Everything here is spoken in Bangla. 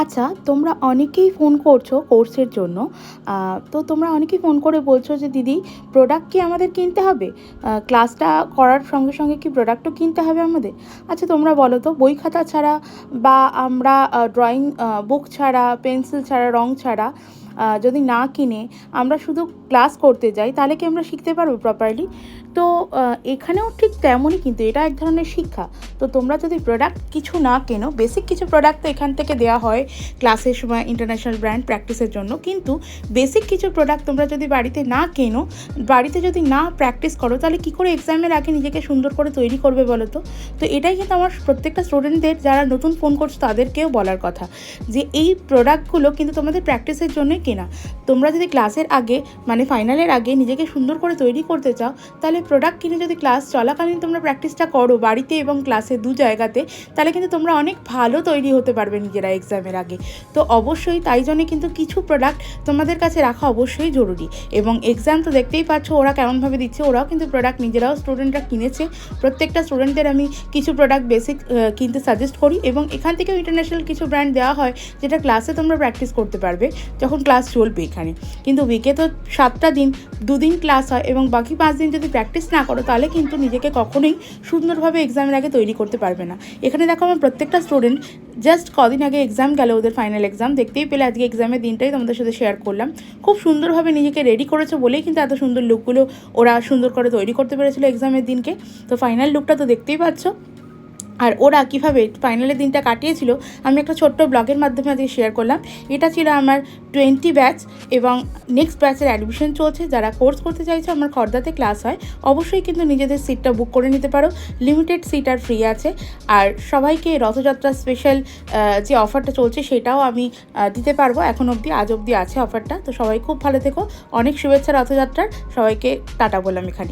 আচ্ছা তোমরা অনেকেই ফোন করছ কোর্সের জন্য। তো তোমরা অনেকেই ফোন করে বলছো যে, দিদি প্রোডাক্ট কি আমাদের কিনতে হবে? ক্লাসটা করার সঙ্গে সঙ্গে কি প্রোডাক্টও কিনতে হবে আমাদের? আচ্ছা তোমরা বলো তো, বই খাতা ছাড়া বা আমরা ড্রয়িং বুক ছাড়া পেন্সিল ছাড়া, রং ছাড়া যদি না কিনে আমরা শুধু ক্লাস করতে যাই, তাহলে কি আমরা শিখতে পারব প্রপারলি তো এখানেও ঠিক তেমনই কিন্তু এটা এক ধরনের শিক্ষা। তো তোমরা যদি প্রোডাক্ট কিছু না কেনো বেসিক কিছু প্রোডাক্ট তো এখান থেকে দেওয়া হয়। ক্লাসের সময় ইন্টারন্যাশনাল ব্র্যান্ড প্র্যাকটিসের জন্য। কিন্তু বেসিক কিছু প্রোডাক্ট তোমরা যদি বাড়িতে না কেনো, বাড়িতে যদি না প্র্যাকটিস করো, তাহলে কী করে এক্সামের আগে নিজেকে সুন্দর করে তৈরি করবে বলো তো? তো এটাই কিন্তু আমার প্রত্যেকটা স্টুডেন্টদের যারা নতুন ফোন করছ তাদেরকেও বলার কথা যে এই প্রোডাক্টগুলো কিন্তু তোমাদের প্র্যাকটিসের জন্যই কেনা। তোমরা যদি ক্লাসের আগে মানে ফাইনালের আগে নিজেকে সুন্দর করে তৈরি করতে চাও, তাহলে প্রোডাক্ট কিনে যদি ক্লাস চলাকালীন তোমরা প্র্যাকটিসটা করো বাড়িতে এবং ক্লাসে দু জায়গাতে, তাহলে কিন্তু তোমরা অনেক ভালো তৈরি হতে পারবে নিজেরা এক্সামের আগে। তো অবশ্যই তাই জন্য কিন্তু কিছু প্রোডাক্ট তোমাদের কাছে রাখা অবশ্যই জরুরি। এবং এক্সাম তো দেখতেই পাচ্ছ ওরা কেমনভাবে দিচ্ছে, ওরাও কিন্তু প্রোডাক্ট নিজেরাও স্টুডেন্টরা কিনেছে। প্রত্যেকটা স্টুডেন্টদের আমি কিছু প্রোডাক্ট বেসিক কিনতে সাজেস্ট করি এবং এখান থেকেও ইন্টারন্যাশনাল কিছু ব্র্যান্ড দেওয়া হয় যেটা ক্লাসে তোমরা প্র্যাকটিস করতে পারবে, যখন ক্লাস চলবে এখানে। কিন্তু উইকে তো সাতটা দিন, দুদিন ক্লাস হয় এবং বাকি পাঁচ দিন যদি প্র্যাকটিস না করো, তাহলে কিন্তু নিজেকে কখনোই সুন্দরভাবে এক্সামের আগে তৈরি করতে পারবে না। এখানে দেখো আমার প্রত্যেকটা স্টুডেন্ট জাস্ট কদিন আগে এক্সাম গেল ওদের ফাইনাল এক্সাম দেখতেই পেলে আজকে এক্সামের দিনটাই তোমাদের সাথে শেয়ার করলাম। খুব সুন্দরভাবে নিজেকে রেডি করেছে বলেই কিন্তু এত সুন্দর লুকগুলো ওরা সুন্দর করে তৈরি করতে পেরেছিলো এক্সামের দিনকে। তো ফাইনাল লুকটা তো দেখতেই পাচ্ছ। আর ওরা কীভাবে ফাইনালের দিনটা কাটিয়েছিল, আমি একটা ছোট্ট ব্লগের মাধ্যমে আজকে শেয়ার করলাম। এটা ছিল আমার টোয়েন্টি ব্যাচ এবং নেক্সট ব্যাচের অ্যাডমিশন চলছে। যারা কোর্স করতে চাইছে, আমার খর্দাতে ক্লাস হয়, অবশ্যই কিন্তু নিজেদের সিটটা বুক করে নিতে পারো। লিমিটেড সিট আর ফ্রি আছে। আর সবাইকে রথযাত্রা স্পেশাল যে অফারটা চলছে, সেটাও আমি দিতে পারব। এখন অবধি, আজ অবধি আছে অফারটা তো সবাই খুব ভালো থেকো। অনেক শুভেচ্ছা রথযাত্রার। সবাইকে টাটা বললাম এখানে।